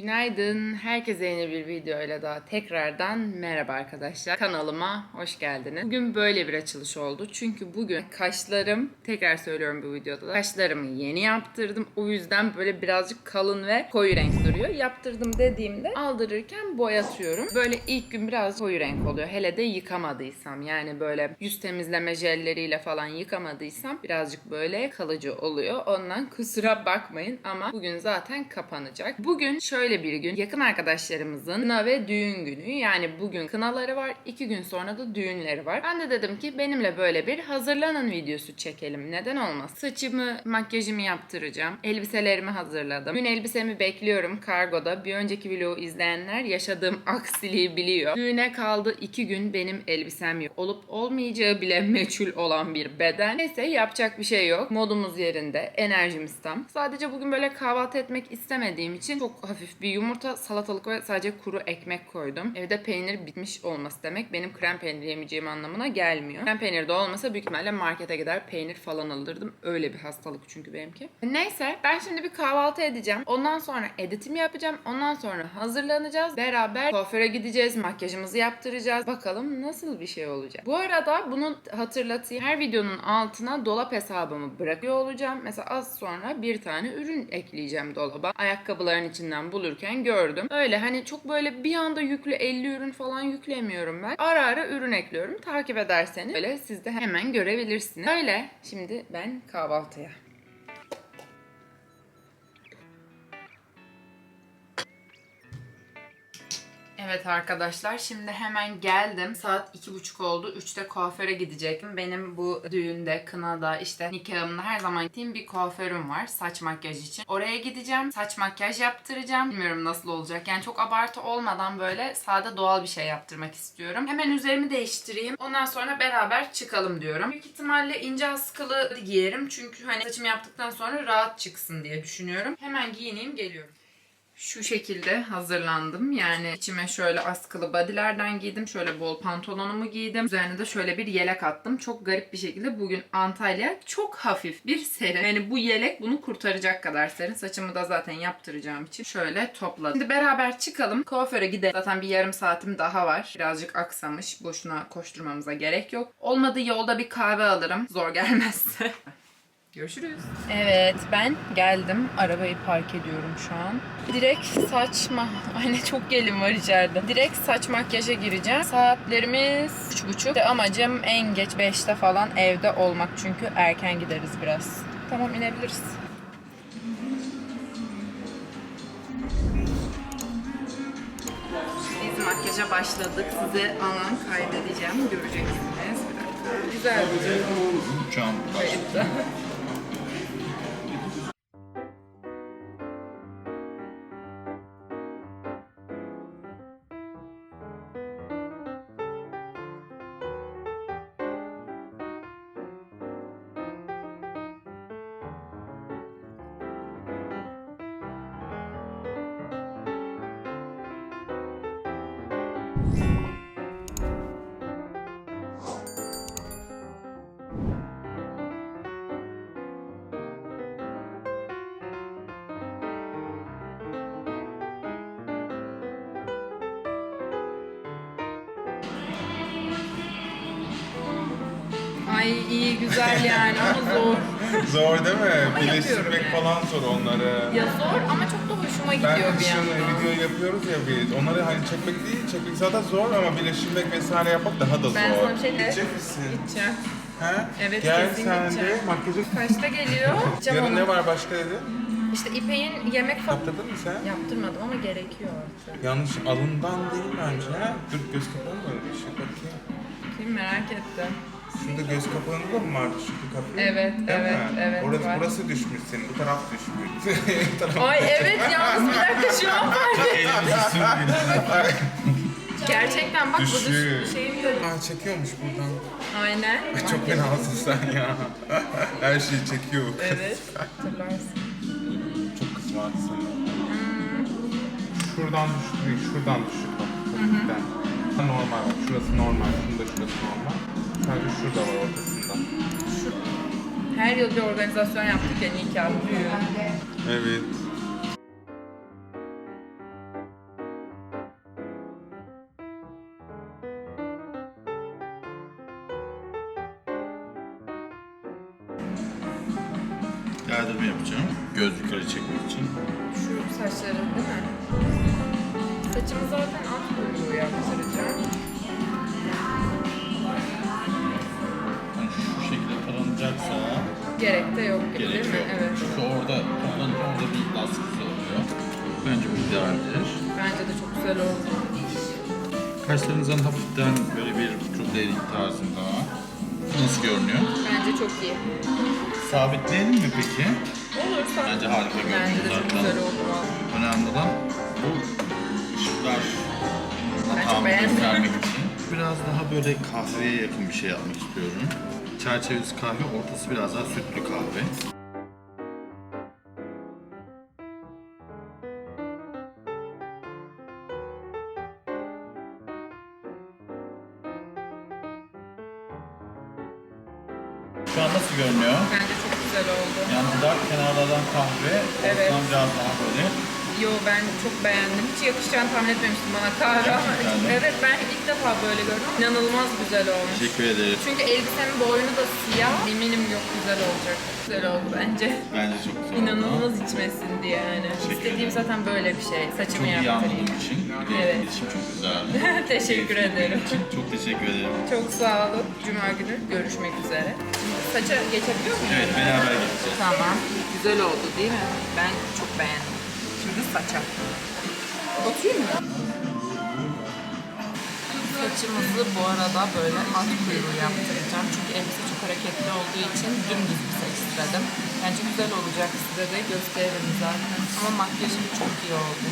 Günaydın. Herkese yeni bir videoyla daha tekrardan merhaba arkadaşlar. Kanalıma hoş geldiniz. Bugün böyle bir açılış oldu. Çünkü bugün kaşlarım, tekrar söylüyorum bu videoda da, kaşlarımı yeni yaptırdım. O yüzden böyle birazcık kalın ve koyu renk duruyor. Yaptırdım dediğimde aldırırken boyatıyorum. Böyle ilk gün biraz koyu renk oluyor. Hele de yıkamadıysam yani böyle yüz temizleme jelleriyle falan yıkamadıysam birazcık böyle kalıcı oluyor. Ondan kusura bakmayın ama bugün zaten kapanacak. Bugün şöyle bir gün yakın arkadaşlarımızın kına ve düğün günü. Yani bugün kınaları var. iki gün sonra da düğünleri var. Ben de dedim ki benimle böyle bir hazırlanın videosu çekelim. Neden olmaz? Saçımı, makyajımı yaptıracağım. Elbiselerimi hazırladım. Dün elbisemi bekliyorum kargoda. Bir önceki vlogu izleyenler yaşadığım aksiliği biliyor. Düğüne kaldı iki gün benim elbisem yok. Olup olmayacağı bile meçhul olan bir beden. Neyse yapacak bir şey yok. Modumuz yerinde. Enerjimiz tam. Sadece bugün böyle kahvaltı etmek istemediğim için çok hafif bir yumurta, salatalık ve sadece kuru ekmek koydum. Evde peynir bitmiş olması demek benim krem peynir yemeyeceğim anlamına gelmiyor. Krem peynir de olmasa büyük ihtimalle markete gider peynir falan alırdım. Öyle bir hastalık çünkü benimki. Neyse ben şimdi bir kahvaltı edeceğim. Ondan sonra editimi yapacağım. Ondan sonra hazırlanacağız. Beraber kuaföre gideceğiz. Makyajımızı yaptıracağız. Bakalım nasıl bir şey olacak. Bu arada bunu hatırlatayım. Her videonun altına dolap hesabımı bırakıyor olacağım. Mesela az sonra bir tane ürün ekleyeceğim dolaba. Ayakkabıların içinden bulurken gördüm. Öyle hani çok böyle bir anda yüklü 50 ürün falan yüklemiyorum ben. Ara ara ürün ekliyorum. Takip ederseniz öyle siz de hemen görebilirsiniz. Öyle. Şimdi ben kahvaltıya. Evet arkadaşlar şimdi hemen geldim. Saat iki buçuk oldu. Üçte kuaföre gidecektim. Benim bu düğünde, kınada, işte nikahımda her zaman gittiğim bir kuaförüm var. Saç makyaj için. Oraya gideceğim. Saç makyaj yaptıracağım. Bilmiyorum nasıl olacak. Yani çok abartı olmadan böyle sade doğal bir şey yaptırmak istiyorum. Hemen üzerimi değiştireyim. Ondan sonra beraber çıkalım diyorum. Büyük ihtimalle ince askılı giyerim. Çünkü hani saçımı yaptıktan sonra rahat çıksın diye düşünüyorum. Hemen giyineyim geliyorum. Şu şekilde hazırlandım. Yani içime şöyle askılı bodylerden giydim. Şöyle bol pantolonumu giydim. Üzerine de şöyle bir yelek attım. Çok garip bir şekilde bugün Antalya çok hafif bir serin. Yani bu yelek bunu kurtaracak kadar serin. Saçımı da zaten yaptıracağım için şöyle topladım. Şimdi beraber çıkalım. Kuaföre gidelim. Zaten bir yarım saatim daha var. Birazcık aksamış. Boşuna koşturmamıza gerek yok. Olmadı yolda bir kahve alırım. Zor gelmezse. Görüşürüz. Evet ben geldim. Arabayı park ediyorum şu an. Direkt saçma. Anne çok gelin var içeride. Direkt saç makyaja gireceğim. Saatlerimiz 3.30. Amacım en geç 5'te falan evde olmak. Çünkü erken gideriz biraz. Tamam inebiliriz. Biz makyaja başladık. Size alan kaydedeceğim. Göreceksiniz. Bir dakika. Güzel bir Uçağım kayıtta. Ay iyi güzel yani ama zor. Zor değil mi? Ama Birleştirmek yapıyorum yani. falan zor onları. Ya zor ama çok da hoşuma Ben gidiyor bir şimdi yandan. video yapıyoruz ya biz. Onları hani çekmek değil, çekmek zaten zor ama birleştirmek vesaire yapmak daha da zor. Ben sana bir şey. Gidecek misin? Gideceğim. He? Evet, Gel kesin sen de gideceğim. makyajı... Kaçta geliyor? Gideceğim Yarın ona. ne var başka dedi? İşte İpek'in yemek falan... Yaptırdın mı sen? Yaptırmadım ama gerekiyor artık. Yanlış alından değil bence. ha? Dur göz kapağını da bir şey bakayım. Kim merak ettim. Şunda göz kapağında da mı vardı şu kapı? Evet, Değil evet, mi? evet, Orası, var. burası düşmüş senin, bu taraf düşmüş. Taraf- Ay evet yalnız bir dakika şu an fark ettim. Elimizi sürmeyin. Gerçekten bak bu Düşüyor. düş şeyim yok. Aa çekiyormuş buradan. Aynen. Ay, Çok fenasın sen ya. Her şeyi çekiyor. bu kız. Evet. Hatırlarsın. Çok sen. Şuradan düşük değil, şuradan düşük bak. Hafiften. Normal bak, şurası normal, şunda şurası normal. Kanka şurada var ortasında. Şu. Her yıl bir organizasyon yaptık ya nikah, düğün. Evet. Yardırma yapacağım. Göz yukarı çekmek için. Şu saçları. Gerek de yok gibi gerek değil mi? yok. Evet. Çünkü orada toplanınca orada bir lastik oluyor. Bence bu idealdir. Bence de çok güzel oldu. Kaşlarınızdan hafiften böyle bir rudeli tarzında. Nasıl görünüyor? Bence çok iyi. Sabitleyelim mi peki? Olursa. Bence harika görünüyor Bence de çok zaten. güzel oldu. Önemli olan bu ışıklar Ben çok tam beğendim. göstermek için. Biraz daha böyle kahveye yakın bir şey yapmak istiyorum. Çerçevesi kahve, ortası biraz daha sütlü kahve. Şu an nasıl görünüyor? Bence çok güzel oldu. Yani dudak kenarlardan kahve, Evet. ortadan biraz daha böyle Yo ben çok beğendim. Hiç yakışacağını tahmin etmemiştim bana kahve Gerçekten mi? evet ben ilk defa böyle gördüm. İnanılmaz güzel olmuş. Teşekkür ederim. Çünkü elbisenin boynu da siyah. Eminim yok güzel olacak. Güzel oldu bence. Bence çok güzel oldu. İnanılmaz içmesin diye yani. İstediğim zaten böyle bir şey. Çok Saçımı iyi yaptırayım. anladığım için. Bir de Evet. iletişim çok güzeldi. Teşekkür Keyifli ederim. için. Çok teşekkür ederim. Çok sağ olun. Cuma günü görüşmek üzere. Saça geçebiliyor muyum? Evet beraber gideceğiz. Tamam. Güzel oldu değil mi? Ben çok beğendim. Saça. Oturayım mı? Saçımızı bu arada böyle at kuyruğu yaptıracağım. Çünkü elbise çok hareketli olduğu için dümdüz bir saç istedim. Bence güzel olacak size de gösteririm zaten. Ama makyajım çok iyi oldu.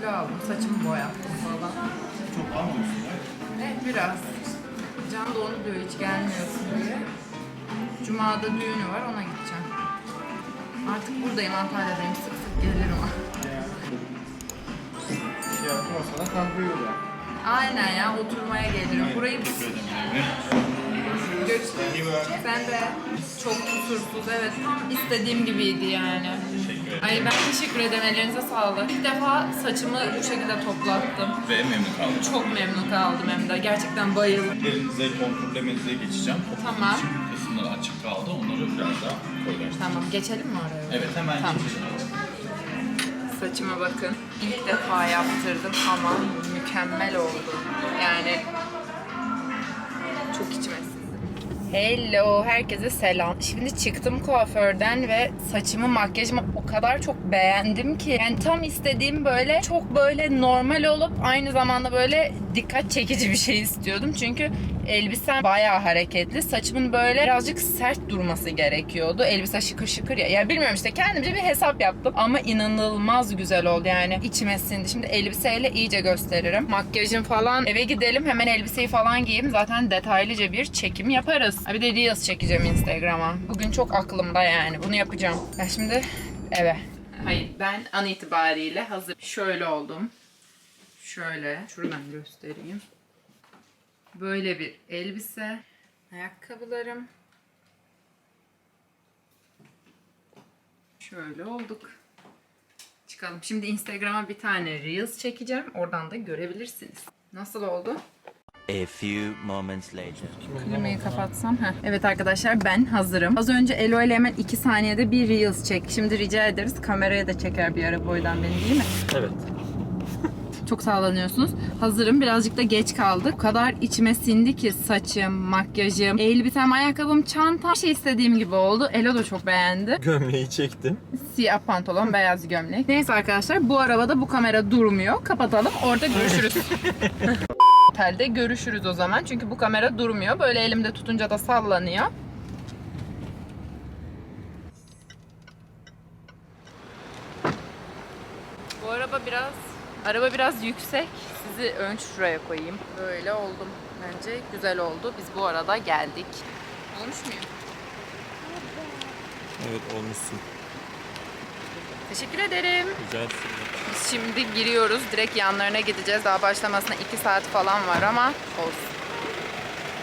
Kilo aldım. Saçımı boyattım falan. Çok almamışsın ya. Evet biraz. Can da onu diyor hiç gelmiyorsun diye. Cuma'da düğünü var ona gideceğim. Artık buradayım Antalya'dayım sık sık gelirim. Şey yapmazsa da kahve yolu. Aynen ya oturmaya gelirim. Burayı. Göç. Sen de çok kusursuz evet tam istediğim gibiydi yani. Ederim. Ay ben teşekkür ederim ellerinize sağlık. İlk defa saçımı bu şekilde toplattım. Ve memnun kaldım. Çok memnun kaldım hem de gerçekten bayıldım. Elinize kontrollemenize geçeceğim. Tamam. için kısımlar açık kaldı. Onları biraz daha koyulaştıracağım. Tamam geçelim mi oraya? Evet hemen Tamam. geçelim. Saçıma bakın. İlk defa yaptırdım ama mükemmel oldu. Yani çok içime sindi. Hello, herkese selam. Şimdi çıktım kuaförden ve saçımı, makyajımı o kadar çok beğendim ki. Yani tam istediğim böyle çok böyle normal olup aynı zamanda böyle dikkat çekici bir şey istiyordum. Çünkü elbisem bayağı hareketli. Saçımın böyle birazcık sert durması gerekiyordu. Elbise şıkır şıkır ya. Ya bilmiyorum işte kendimce bir hesap yaptım. Ama inanılmaz güzel oldu yani. içime sindi. Şimdi elbiseyle iyice gösteririm. Makyajım falan eve gidelim hemen elbiseyi falan giyeyim. Zaten detaylıca bir çekim yaparız. Bir de Reels çekeceğim Instagram'a. Bugün çok aklımda yani. Bunu yapacağım. Ben şimdi eve. Hayır ben an itibariyle hazır. Şöyle oldum. Şöyle. Şuradan göstereyim. Böyle bir elbise. Ayakkabılarım. Şöyle olduk. Çıkalım. Şimdi Instagram'a bir tane Reels çekeceğim. Oradan da görebilirsiniz. Nasıl oldu? A few moments later. Klimayı kapatsam. Heh. Evet arkadaşlar ben hazırım. Az önce Elo ile hemen 2 saniyede bir Reels çek. Şimdi rica ederiz kameraya da çeker bir ara boydan beni değil mi? Evet. Çok sağlanıyorsunuz. Hazırım. Birazcık da geç kaldık. O kadar içime sindi ki saçım, makyajım, elbisem, ayakkabım, çantam. Her şey istediğim gibi oldu. Elo da çok beğendi. Gömleği çektim. Siyah pantolon, beyaz gömlek. Neyse arkadaşlar bu arabada bu kamera durmuyor. Kapatalım. Orada görüşürüz. Otelde görüşürüz o zaman. Çünkü bu kamera durmuyor. Böyle elimde tutunca da sallanıyor. Bu araba biraz araba biraz yüksek. Sizi ön şuraya koyayım. Böyle oldum. Bence güzel oldu. Biz bu arada geldik. Olmuş muyum? Evet olmuşsun. Teşekkür ederim. Rica. Biz şimdi giriyoruz. Direkt yanlarına gideceğiz. Daha başlamasına 2 saat falan var ama olsun.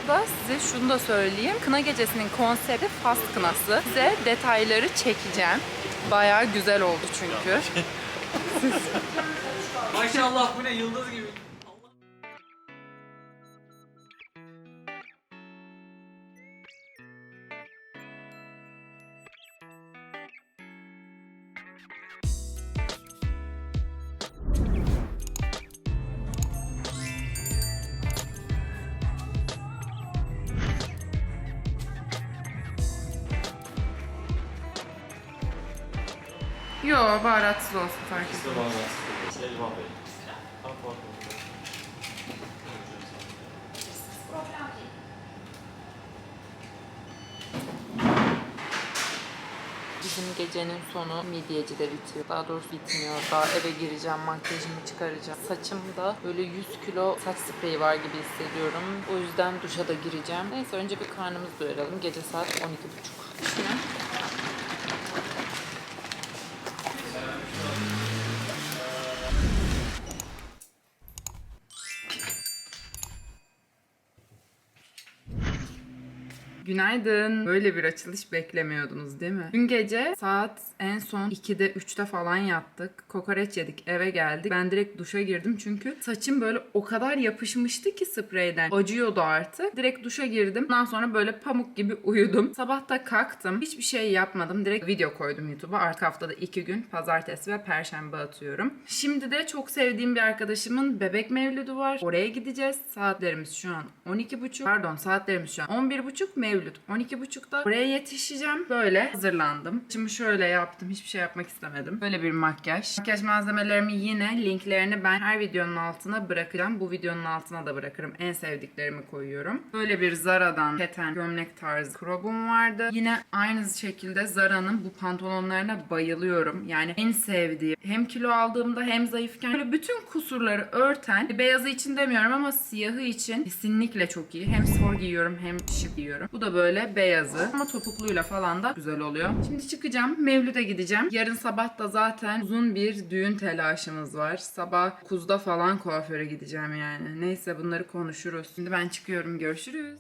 Da size şunu da söyleyeyim. Kına gecesinin konsepti fast kınası. Size detayları çekeceğim. Bayağı güzel oldu çünkü. Maşallah bu ne yıldız gibi. Yo baharatsız olsun fark etmez. Bizim gecenin sonu midyecide bitiyor. Daha doğrusu bitmiyor. Daha eve gireceğim, makyajımı çıkaracağım. Saçımda böyle 100 kilo saç spreyi var gibi hissediyorum. O yüzden duşa da gireceğim. Neyse önce bir karnımızı doyuralım. Gece saat 12.30. Şimdi Günaydın. Böyle bir açılış beklemiyordunuz değil mi? Dün gece saat en son 2'de 3'te falan yattık. Kokoreç yedik eve geldik. Ben direkt duşa girdim çünkü saçım böyle o kadar yapışmıştı ki spreyden. Acıyordu artık. Direkt duşa girdim. Ondan sonra böyle pamuk gibi uyudum. Sabah da kalktım. Hiçbir şey yapmadım. Direkt video koydum YouTube'a. Artık haftada 2 gün pazartesi ve perşembe atıyorum. Şimdi de çok sevdiğim bir arkadaşımın bebek mevlüdü var. Oraya gideceğiz. Saatlerimiz şu an 12.30. Pardon saatlerimiz şu an 11.30 mevlüt 12.30'da. Oraya yetişeceğim. Böyle hazırlandım. Şimdi şöyle yaptım. Hiçbir şey yapmak istemedim. Böyle bir makyaj. Makyaj malzemelerimi yine linklerini ben her videonun altına bırakacağım. Bu videonun altına da bırakırım. En sevdiklerimi koyuyorum. Böyle bir Zara'dan keten gömlek tarzı krobum vardı. Yine aynı şekilde Zara'nın bu pantolonlarına bayılıyorum. Yani en sevdiğim. Hem kilo aldığımda hem zayıfken böyle bütün kusurları örten. Beyazı için demiyorum ama siyahı için kesinlikle çok iyi. Hem spor giyiyorum hem şık giyiyorum. Bu da böyle beyazı ama topukluyla falan da güzel oluyor. Şimdi çıkacağım. Mevlüt'e gideceğim. Yarın sabah da zaten uzun bir düğün telaşımız var. Sabah 9'da falan kuaföre gideceğim yani. Neyse bunları konuşuruz. Şimdi ben çıkıyorum. Görüşürüz.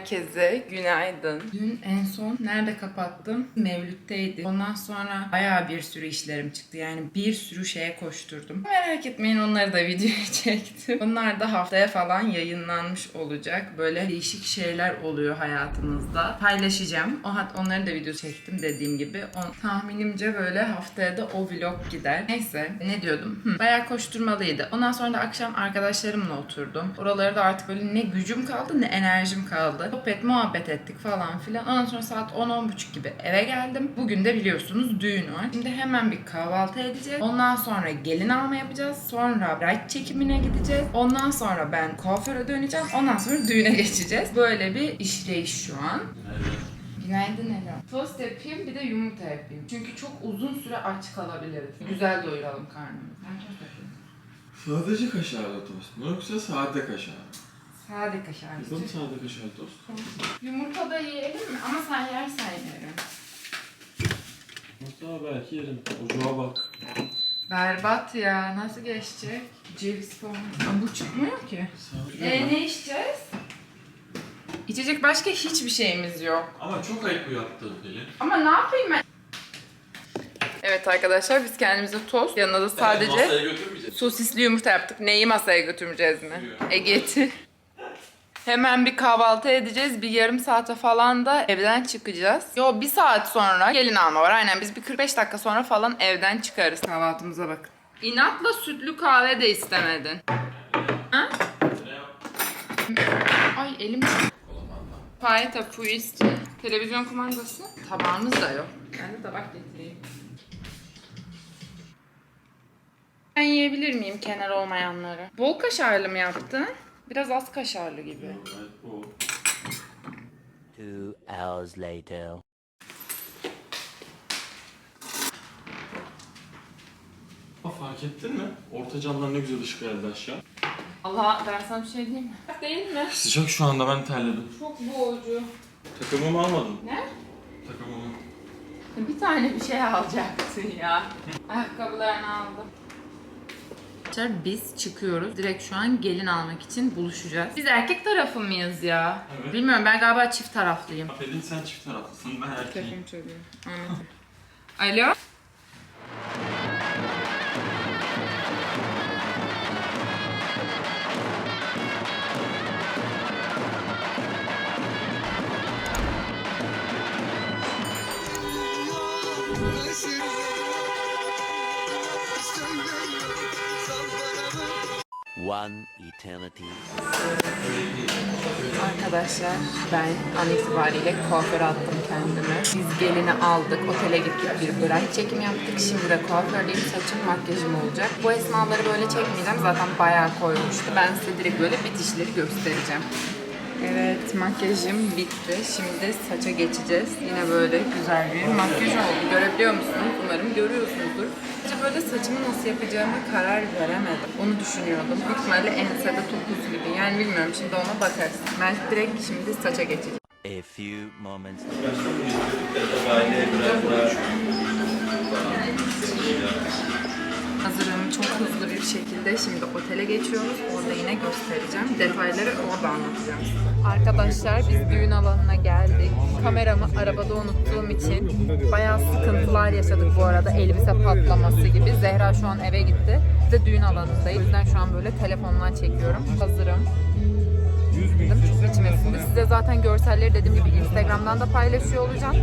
Herkese günaydın. Dün en son nerede kapattım? Mevlüt'teydi. Ondan sonra bayağı bir sürü işlerim çıktı. Yani bir sürü şeye koşturdum. Merak etmeyin onları da videoya çektim. Onlar da haftaya falan yayınlanmış olacak. Böyle değişik şeyler oluyor hayatımızda. Paylaşacağım. O hat onları da video çektim dediğim gibi. On, tahminimce böyle haftaya da o vlog gider. Neyse ne diyordum? Hı, bayağı koşturmalıydı. Ondan sonra da akşam arkadaşlarımla oturdum. Oraları da artık böyle ne gücüm kaldı ne enerjim kaldı. Sohbet muhabbet ettik falan filan. Ondan sonra saat 10-10.30 gibi eve geldim. Bugün de biliyorsunuz düğün var. Şimdi hemen bir kahvaltı edeceğiz. Ondan sonra gelin alma yapacağız. Sonra bride çekimine gideceğiz. Ondan sonra ben kuaföre döneceğim. Ondan sonra düğüne geçeceğiz. Böyle bir işleyiş şu an. Günaydın Ela. Tost yapayım bir de yumurta yapayım. Çünkü çok uzun süre aç kalabiliriz. Güzel doyuralım karnımızı. Ben tost yapayım. Sadece kaşarlı tost mu yoksa sade kaşar mı? Sade kaşar. Kızım sade kaşarlı tost. Yumurta da yiyelim mi? Ama sen yersen yerim. Hatta belki yerim. Ocağa bak. Berbat ya. Nasıl geçecek? Ceviz falan. Aa, bu çıkmıyor ki. E ne içeceğiz? İçecek başka hiçbir şeyimiz yok. Ama çok ayıp bu yaptığın Pelin. Ama ne yapayım ben? Evet arkadaşlar biz kendimize tost yanına da sadece Masaya sosisli yumurta yaptık. Neyi masaya götürmeyeceğiz mi? E getir. Hemen bir kahvaltı edeceğiz. Bir yarım saate falan da evden çıkacağız. Yo bir saat sonra gelin alma var. Aynen biz bir 45 dakika sonra falan evden çıkarız. Kahvaltımıza bakın. İnatla sütlü kahve de istemedin. Ha? Ay elim Payeta Fuisti. Televizyon kumandası. Tabağımız da yok. Ben de tabak getireyim. Ben yiyebilir miyim kenar olmayanları? Bol kaşarlı mı yaptın? Biraz az kaşarlı gibi. Evet bu. Two hours later. Fark ettin mi? Orta camdan ne güzel ışık geldi aşağı. Allah ben sana bir şey diyeyim mi? Değil mi? Sıcak şu anda ben terledim. Çok boğucu. Takımımı almadın. Ne? Takımımı. Bir tane bir şey alacaktın ya. Ayakkabılarını aldım. Arkadaşlar biz çıkıyoruz. Direkt şu an gelin almak için buluşacağız. Biz erkek tarafı mıyız ya? Evet. Bilmiyorum ben galiba çift taraflıyım. Pelin sen çift taraflısın ben erkeğim. Çalıyor. Ahmet. Alo? One eternity. Arkadaşlar ben an itibariyle kuaföre attım kendimi. Biz gelini aldık, otele gittik, bir bırak çekim yaptık. Şimdi de kuafördeyim, saçım, makyajım olacak. Bu esnaları böyle çekmeyeceğim, zaten bayağı koymuştu. Ben size direkt böyle bitişleri göstereceğim. Evet, makyajım bitti. Şimdi saça geçeceğiz. Yine böyle güzel bir makyaj oldu. Görebiliyor musunuz? Umarım görüyorsunuzdur. Sadece böyle saçımı nasıl yapacağıma karar veremedim. Onu düşünüyordum. Büyük ihtimalle ensede topuz gibi. Yani bilmiyorum şimdi ona bakarız. Ben direkt şimdi saça geçeceğim. A few moments. Hazırım çok hızlı bir şekilde şimdi otele geçiyoruz. Orada yine göstereceğim. Detayları orada anlatacağım. Arkadaşlar biz düğün alanına geldik. Kameramı arabada unuttuğum için bayağı sıkıntılar yaşadık bu arada. Elbise patlaması gibi. Zehra şu an eve gitti. Biz de düğün alanındayız. O yüzden şu an böyle telefondan çekiyorum. Hazırım. Çok içime sindi. Size zaten görselleri dediğim gibi Instagram'dan da paylaşıyor olacağım.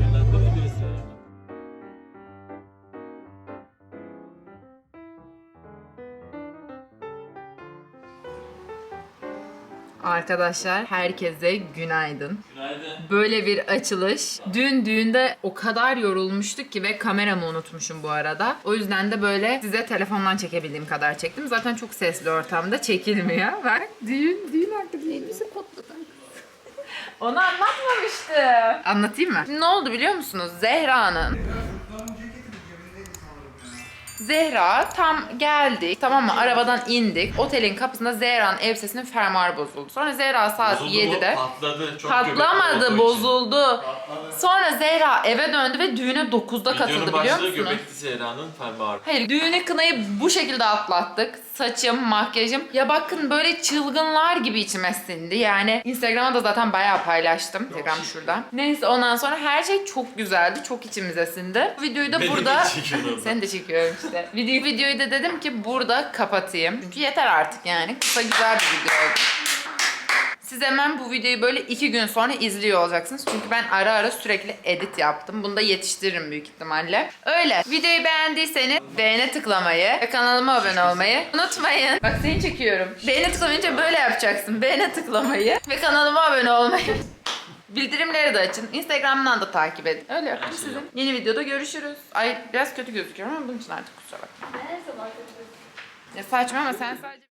Arkadaşlar herkese günaydın. Günaydın. Böyle bir açılış. Dün düğünde o kadar yorulmuştuk ki ve kameramı unutmuşum bu arada. O yüzden de böyle size telefondan çekebildiğim kadar çektim. Zaten çok sesli ortamda çekilmiyor. Bak düğün, düğün hakkında elbise kodladım. Onu anlatmamıştım. Anlatayım mı? Ne oldu biliyor musunuz? Zehra'nın Zehra tam geldik tamam mı arabadan indik otelin kapısında Zehra'nın elbisesinin fermuarı bozuldu. Sonra Zehra saat Bozuldu? 7'de Patladı. Çok göbekli olduğu patlamadı için. bozuldu. Sonra Zehra eve döndü ve düğüne 9'da katıldı biliyor başlığı musunuz? göbekli Zehra'nın fermuarı. Hayır düğüne kınayı bu şekilde atlattık. Saçım, makyajım. Ya bakın böyle çılgınlar gibi içime sindi. Yani Instagram'a da zaten bayağı paylaştım. Instagram şurada. Neyse ondan sonra her şey çok güzeldi. Çok içimize sindi. Bu videoyu da Beni de burada... çekiyorum. Seni de çekiyorum işte. Video, videoyu da dedim ki burada kapatayım. Çünkü yeter artık yani. Kısa güzel bir video oldu. Siz hemen bu videoyu böyle iki gün sonra izliyor olacaksınız. Çünkü ben ara ara sürekli edit yaptım. Bunu da yetiştiririm büyük ihtimalle. Öyle. Videoyu beğendiyseniz beğene tıklamayı ve kanalıma abone olmayı unutmayın. Bak seni çekiyorum. Beğene tıklamayınca böyle yapacaksın. Beğene tıklamayı ve kanalıma abone olmayı. Bildirimleri de açın. Instagram'dan da takip edin. Öyle yapın sizin. Yeni videoda görüşürüz. Ay biraz kötü gözüküyorum ama bunun için artık kusura bakma. Ya saçma ama sen sadece...